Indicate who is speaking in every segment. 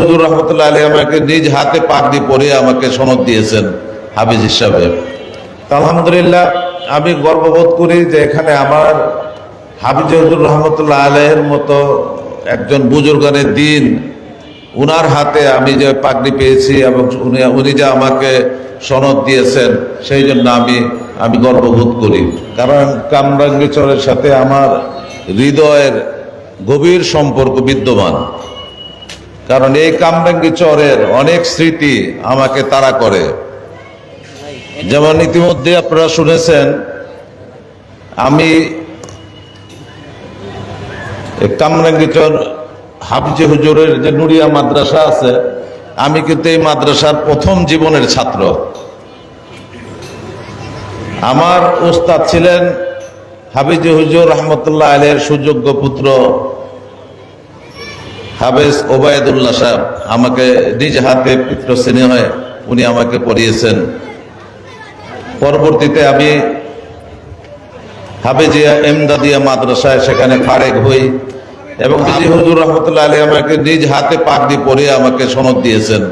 Speaker 1: হুজুর রহমতুল্লাহ আলী আমাকে নিজ হাতে পাগড়ি পরে আমাকে সনদ দিয়েছেন হাফিজ হিসাবে। আলহামদুলিল্লাহ, আমি গর্ববোধ করি যে এখানে আমার হাফিজ হুজুর রহমতুল্লাহ আলহের মতো একজন বুজুর্গানের দিন উনার হাতে আমি যে পাগড়ি পেয়েছি এবং উনি উনি যে আমাকে সনদ দিয়েছেন, সেই জন্য আমি আমি গর্ববোধ করি। কারণ কামরাঙ্গিচরের সাথে আমার হৃদয়ের গভীর সম্পর্ক বিদ্যমান। কারণ এই কামরাঙ্গি চরের অনেক স্মৃতি আমাকে তাড়া করে। যেমন ইতিমধ্যে আপনারা শুনেছেন, আমি এই কামরাঙ্গি চর হাফিজে হুজুরের যে নুরিয়া মাদ্রাসা আছে, আমি কিন্তু এই মাদ্রাসার প্রথম জীবনের ছাত্র। আমার ওস্তাদ ছিলেন হাফিজে হুজুর রহমতুল্লাহ আলের সুযোগ্য পুত্র হাফেজ ওবায়দুল্লাহ সাহেব, আমাকে নিজ হাতে পুত্র হয় উনি আমাকে পড়িয়েছেন। পরবর্তীতে আমি হাফেজিয়া এমদাদিয়া মাদ্রাসায় সেখানে ফারেক হই এবং হাজি হুজুর রহমতুল্লাহ আলী আমাকে নিজ হাতে পাক দিয়ে পরে আমাকে সনদ দিয়েছেন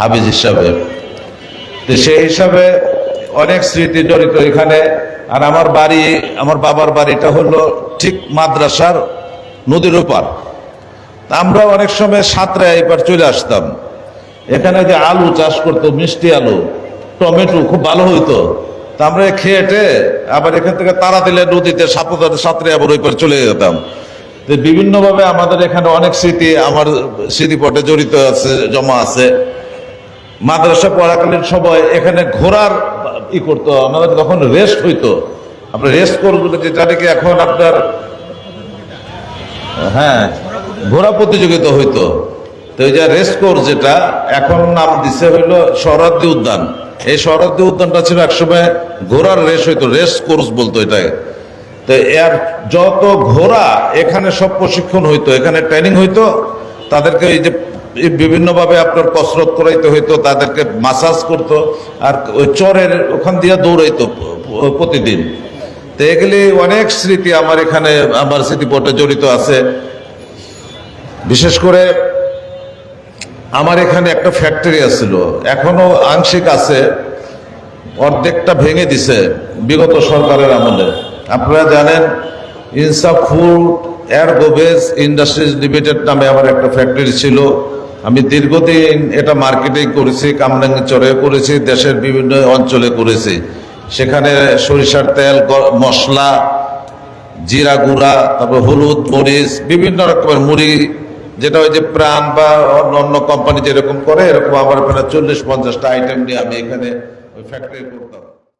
Speaker 1: হাফিজ হিসাবে। তো সেই হিসাবে অনেক স্মৃতি জড়িত এখানে। আর আমার বাড়ি, আমার বাবার বাড়িটা হলো ঠিক মাদ্রাসার নদীর ওপার। আমরা অনেক সময় সাঁতরে এবার চলে আসতাম। এখানে যে আলু চাষ করতো, মিষ্টি আলু, টমেটো খুব ভালো হইতো। তা আমরা খেয়েটে আবার এখান থেকে তারা দিলে নদীতে সাঁতরে সাঁতরে আবার ওই পার চলে যেতাম। তো বিভিন্নভাবে আমাদের এখানে অনেক স্মৃতি, আমার স্মৃতিপটে জড়িত আছে, জমা আছে। মাদ্রাসা পড়াকালীন সময় এখানে ঘোরার ই করতো, আমাদের তখন রেস্ট হইতো। আপনার রেস্ট করব যেটা নাকি এখন আপনার হ্যাঁ। ঘোড়া প্রতিযোগিতা হইতো। তো এই যে রেস কোর্স যেটা, এখন নাম দিছে হইল শরদ্দি উদ্যান। এই শরদ্দি উদ্যানটা ছিল একসময় ঘোড়ার রেস হইতো, রেস কোর্স বলতো এটাকে। তো এর যত ঘোড়া, এখানে সব প্রশিক্ষণ হইতো। এখানে ট্রেনিং হইতো, তাদেরকে এই যে বিভিন্নভাবে আপনার কসরত করাইতে হইতো, তাদেরকে মাসাজ করতো, আর ওই চরের ওখান দিয়ে দৌড়াইতো প্রতিদিন। তো এগুলি অনেক স্মৃতি আমার এখানে, আমার স্মৃতিপটে জড়িত আছে। বিশেষ করে আমার এখানে একটা ফ্যাক্টরি আছিল। এখনও আংশিক আছে, অর্ধেকটা ভেঙে দিছে বিগত সরকারের আমলে। আপনারা জানেন, ইনসাফ ফুড, এয়ার গোবেজ ইন্ডাস্ট্রিজ লিমিটেড নামে আমার একটা ফ্যাক্টরি ছিল। আমি দীর্ঘদিন এটা মার্কেটিং করেছি, কামরাঙ্গি চরে করেছি, দেশের বিভিন্ন অঞ্চলে করেছি। সেখানে সরিষার তেল মশলা, জিরা গুঁড়া, তারপর হলুদ, মরিচ, বিভিন্ন রকমের মুড়ি যেটা ওই যে প্রাণ বা অন্য অন্য কোম্পানি যেরকম করে, এরকম আমার প্রায় চল্লিশ, পঞ্চাশটা আইটেম নিয়ে আমি এখানে ওই ফ্যাক্টরি করতাম